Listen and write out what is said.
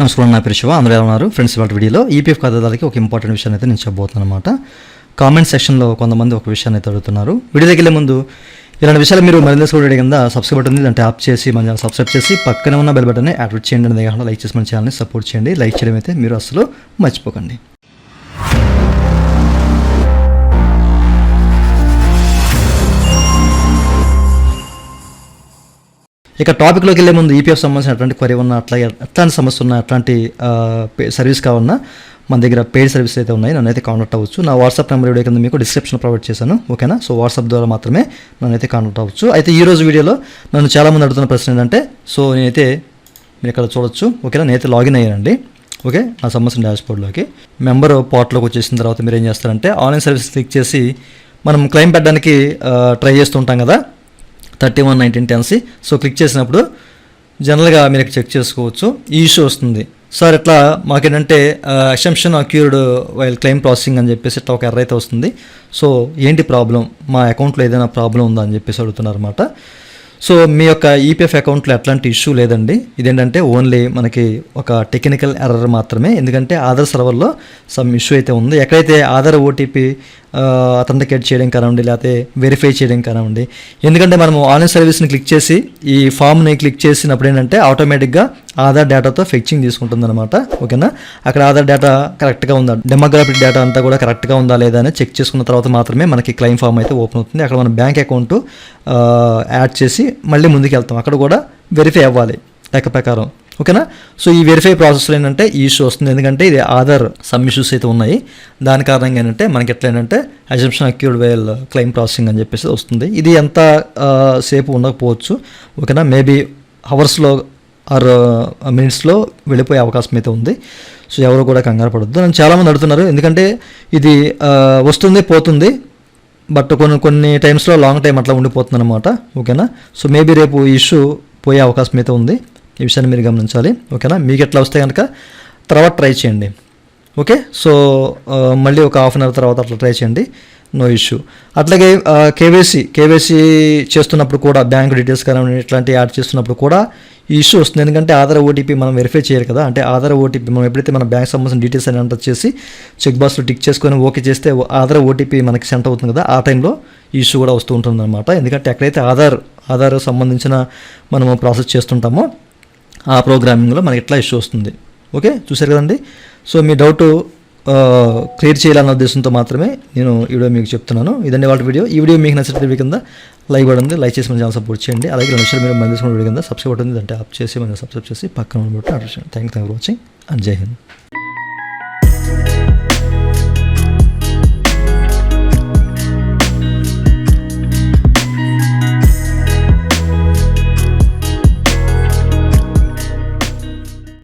నమస్కారం నా పేరు శివ అందరూ ఎలా ఉన్నారు? ఫ్రెండ్స్ ఇవాళ వీడియోలో ఈపీఎఫ్ ఖాతాదారులకి ఒక ఇంపార్టెంట్ విషయాన్ని అయితే నేను చెప్పబోతున్నాను అనమాట కామెంట్ సెక్షన్లో కొంతమంది ఒక విషయాన్ని అయితే అడుగుతున్నారు. వీడియో దగ్గర ముందు ఇలాంటి విషయాలు మీరు మరింత తెలుసుకోవడం కింద సబ్స్క్రైబ్ బటన్ ఉంది. దాన్ని ట్యాప్ చేసి మన ఛానల్ సబ్స్క్రైబ్ చేసి పక్కనే ఉన్న బెల్ బటన్ని యాక్టివేట్ చేయండి అనే లైక్ చేసి మన ఛానల్ని సపోర్ట్ చేయండి. లైక్ చేయడం అయితే మీరు అసలు మర్చిపోకండి. ఇక టాపిక్లోకి వెళ్ళే ముందు ఈపీఎఫ్ సంబంధించినటువంటి క్వరీ ఉన్న అట్లా ఎట్లాంటి సమస్య ఉన్న అట్లాంటి పే- సర్వీస్ కావాలన్నా మన దగ్గర పెయిడ్ సర్వీస్ అయితే ఉన్నాయి నన్ను అయితే కాంటాక్ట్ అవ్వచ్చు. నా వాట్సాప్ నెంబర్ వీడియో కింద మీకు డిస్క్రిప్షన్ ప్రొవైడ్ చేశాను ఓకేనా? సో వాట్సాప్ ద్వారా మాత్రమే నన్నైతే కాంటాక్ట్ అవ్వచ్చు. అయితే ఈ రోజు వీడియోలో నన్ను చాలామంది అడుగుతున్న ప్రశ్న ఏంటంటే సో నేనైతే మీరు ఇక్కడ చూడొచ్చు ఓకేనా? నేనైతే లాగిన్ అయ్యానండి ఓకే? నా సంబంధించిన డాష్బోర్డ్లోకి మెంబర్ పార్ట్లోకి వచ్చేసిన తర్వాత మీరు ఏం చేస్తారంటే ఆన్లైన్ సర్వీస్ క్లిక్ చేసి మనం క్లెయిమ్ పెట్టడానికి ట్రై చేస్తుంటాం కదా? థర్టీ వన్ నైన్టీన్ టెన్సీ. సో క్లిక్ చేసినప్పుడు జనరల్గా మీరు చెక్ చేసుకోవచ్చు. ఈ ఇష్యూ వస్తుంది. సార్ ఇట్లా మాకేంటంటే assumption occurred while claim processing అని చెప్పేసి ఇట్లా ఒక ఎర్ర అయితే వస్తుంది. సో ఏంటి ప్రాబ్లం మా అకౌంట్లో ఏదైనా ప్రాబ్లం ఉందా అని చెప్పేసి అడుగుతున్నారు అనమాట సో మీ యొక్క ఈపీఎఫ్ అకౌంట్లో ఎట్లాంటి ఇష్యూ లేదండి. ఇదేంటంటే ఓన్లీ మనకి ఒక టెక్నికల్ ఎర్రర్ మాత్రమే. ఎందుకంటే ఆధార్ సర్వర్లో సమ్ ఇష్యూ అయితే ఉంది. ఎక్కడైతే ఆధార్ ఓటీపీ అథెంటికేట్ చేయడం కానివ్వండి లేకపోతే వెరిఫై చేయడం కానివ్వండి. ఎందుకంటే మనం ఆన్లైన్ సర్వీస్ని క్లిక్ చేసి ఈ ఫామ్ని క్లిక్ చేసినప్పుడు ఏంటంటే ఆటోమేటిక్గా ఆధార్ డేటాతో ఫెచ్చింగ్ తీసుకుంటుంది అనమాట ఓకేనా? అక్కడ ఆధార్ డేటా కరెక్ట్గా ఉందా? డెమోగ్రాఫిక్ డేటా అంతా కూడా కరెక్ట్గా ఉందా లేదా అని చెక్ చేసుకున్న తర్వాత మాత్రమే మనకి క్లెయిమ్ ఫామ్ అయితే ఓపెన్ అవుతుంది. అక్కడ మన బ్యాంక్ అకౌంట్ యాడ్ చేసి మళ్ళీ ముందుకు వెళ్తాం. అక్కడ కూడా వెరిఫై అవ్వాలి లెక్క ప్రకారం. ఓకేనా? సో ఈ వెరిఫై ప్రాసెస్లో ఏంటంటే ఈ ఇష్యూ వస్తుంది. ఎందుకంటే ఇది ఆధార్ సమ్ ఇష్యూస్ అయితే ఉన్నాయి. దాని కారణంగా ఏంటంటే మనకి ఎట్లా ఏంటంటే assumption occurred while claim processing అని చెప్పేసి వస్తుంది. ఇది ఎంత సేపు ఉండకపోవచ్చు. ఓకేనా? మేబీ అవర్స్లో ఆర్ మినిట్స్లో వెళ్ళిపోయే అవకాశం అయితే ఉంది. సో ఎవరు కూడా కంగారు పడద్దు. నన్ను చాలామంది అడుగుతున్నారు. ఎందుకంటే ఇది వస్తుంది పోతుంది. బట్ కొన్ని కొన్ని టైమ్స్లో లాంగ్ టైం అట్లా ఉండిపోతుంది అనమాట ఓకేనా? సో మేబీ రేపు ఇష్యూ పోయే అవకాశం అయితే ఉంది. ఈ విషయాన్ని మీరు గమనించాలి ఓకేనా? మీకు ఎట్లా వస్తే కనుక తర్వాత ట్రై చేయండి. ఓకే? సో మళ్ళీ ఒక హాఫ్ అన్ అవర్ తర్వాత అట్లా ట్రై చేయండి. నో ఇష్యూ అట్లాగే కేవైసీ కేవైసీ చేస్తున్నప్పుడు కూడా బ్యాంక్ డీటెయిల్స్ కానీ ఇట్లాంటి యాడ్ చేస్తున్నప్పుడు కూడా ఈ ఇష్యూ వస్తుంది. ఎందుకంటే ఆధార్ ఓటీపీ మనం వెరిఫై చేయాలి కదా. అంటే ఆధార్ ఓటీపీ మనం ఎప్పుడైతే మన బ్యాంక్ సంబంధించిన డీటెయిల్స్ అని ఎంటర్ చేసి చెక్ బాక్స్లో టిక్ చేసుకొని ఓకే చేస్తే ఆధార్ ఓటీపీ మనకి సెంట్ అవుతుంది కదా. ఆ టైంలో ఈ ఇష్యూ కూడా వస్తూ ఉంటుంది అనమాట ఎందుకంటే ఎక్కడైతే ఆధార్ ఆధార్ సంబంధించిన మనము ప్రాసెస్ చేస్తుంటామో ఆ ప్రోగ్రామింగ్లో మనకి ఇట్లా ఇష్యూ వస్తుంది. ఓకే? చూశారు కదండి? సో మీ డౌట్ క్లియర్ చేయాలన్న ఉద్దేశంతో మాత్రమే నేను ఈ వీడియో మీకు చెప్తున్నాను. ఇదండి వాళ్ళ వీడియో. ఈ వీడియో మీకు నచ్చిన వీడియో కింద లైక్ కూడా ఉంది. లైక్ చేసి మన ఛానల్ సపోర్ట్ చేయండి. అలాగే రెండు నిమిషాలు మీరు మన తీసుకున్న వీడియో కింద సబ్స్క్రైబ్ ఉంటుంది అంటే ఆప్ చేసి మనం సబ్స్క్రైబ్ చేసి పక్కన బట్టి thank you for watching and Jai Hind.